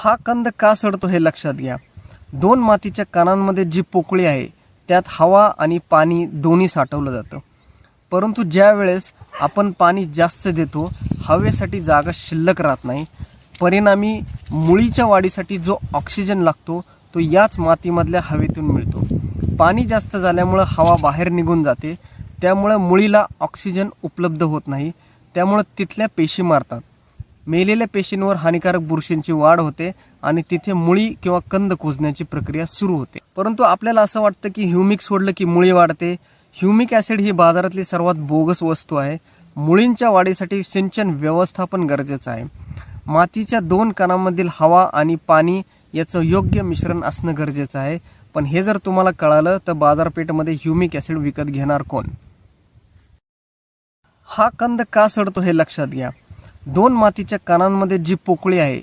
हा कंद का सडतो हे लक्षात घ्या. दोन मातीच्या कानांमध्ये जी पोकळी आहे त्यात हवा आणि पाणी दोन्ही साठवलं जातं. परंतु ज्या वेळेस आपण पाणी जास्त देतो हवेसाठी जागा शिल्लक राहत नाही. परिणामी मुळीच्या वाढीसाठी जो ऑक्सिजन लागतो तो याच मातीमधल्या हवेतून मिळतो. पाणी जास्त झाल्यामुळं हवा बाहेर निघून जाते. त्यामुळं मुळीला ऑक्सिजन उपलब्ध होत नाही. त्यामुळं तिथल्या पेशी मारतात. मेलेल्या पेशींवर हानिकारक बुरशींची वाढ होते आणि तिथे मुळी किंवा कंद कुजण्याची प्रक्रिया सुरू होते. परंतु आपल्याला असं वाटतं की ह्युमिक सोडलं की मुळी वाढते. ह्युमिक ॲसिड ही बाजारातली सर्वात बोगस वस्तू आहे. मुळींच्या वाढीसाठी सिंचन व्यवस्थापन गरजेचं आहे. मातीच्या दोन कणांमधील हवा आणि पाणी याचं योग्य मिश्रण असणं गरजेचं आहे. पण हे जर तुम्हाला कळालं तर बाजारपेठेमध्ये ह्युमिक ॲसिड विकत घेणार कोण? हा कंद का सडतो हे लक्षात घ्या. दोन मातीच्या कानांमध्ये जी पोकळी आहे